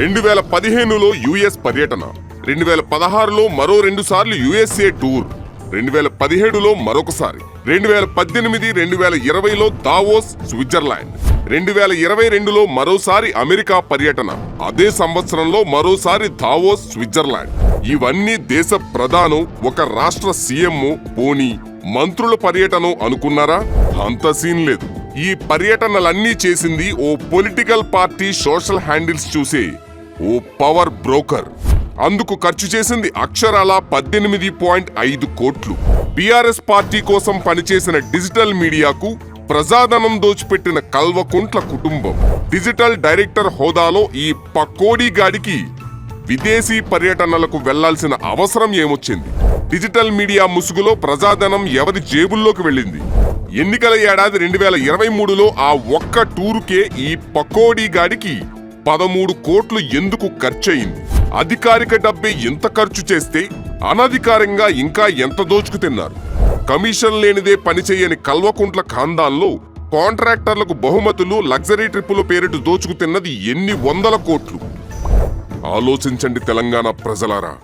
రెండు వేల పదిహేనులో యుఎస్ పర్యటన రెండు వేల పదహారులో మరో రెండు సార్లు యుఎస్ఏ టూర్ రెండు వేల పదిహేడులో మరొకసారి రెండు వేల పద్దెనిమిది రెండు వేల ఇరవైలో దావోస్ స్విట్జర్లాండ్ రెండు వేల ఇరవై రెండులో మరోసారి అమెరికా పర్యటన అదే సంవత్సరంలో మరోసారి దావోస్ స్విట్జర్లాండ్. ఇవన్నీ దేశ ప్రధానం ఒక రాష్ట్ర సీఎం పోనీ మంత్రుల పర్యటన అనుకున్నారా? అంత సీన్ లేదు. ఈ పర్యటనలన్నీ చేసింది ఓ పొలిటికల్ పార్టీ సోషల్ హ్యాండిల్స్ చూసే ఓ పవర్ బ్రోకర్. అందుకు ఖర్చు చేసింది అక్షరాల పద్దెనిమిది పాయింట్ ఐదు కోట్లు. బీఆర్ఎస్ పార్టీ కోసం పనిచేసిన డిజిటల్ మీడియాకు ప్రజాధనం దోచిపెట్టిన కల్వకుంట్ల కుటుంబం. డిజిటల్ డైరెక్టర్ హోదాలో ఈ పకోడీ గాడికి విదేశీ పర్యటనలకు వెళ్ళాల్సిన అవసరం ఏమొచ్చింది? డిజిటల్ మీడియా ముసుగులో ప్రజాధనం ఎవరి జేబుల్లోకి వెళ్ళింది? ఎన్నికల ఏడాది రెండు వేల ఇరవై మూడులో ఆ ఒక్క టూరుకే ఈ పకోడీ గాడికి పదమూడు కోట్లు ఎందుకు ఖర్చయింది? అధికారిక డబ్బే ఎంత ఖర్చు చేస్తే అనధికారంగా ఇంకా ఎంత దోచుకు తిన్నారు? కమిషన్ లేనిదే పనిచేయని కల్వకుంట్ల ఖాందాల్లో కాంట్రాక్టర్లకు బహుమతులు లగ్జరీ ట్రిప్పుల పేరిట దోచుకు తిన్నది ఎన్ని వందల కోట్లు? ఆలోచించండి తెలంగాణ ప్రజలారా.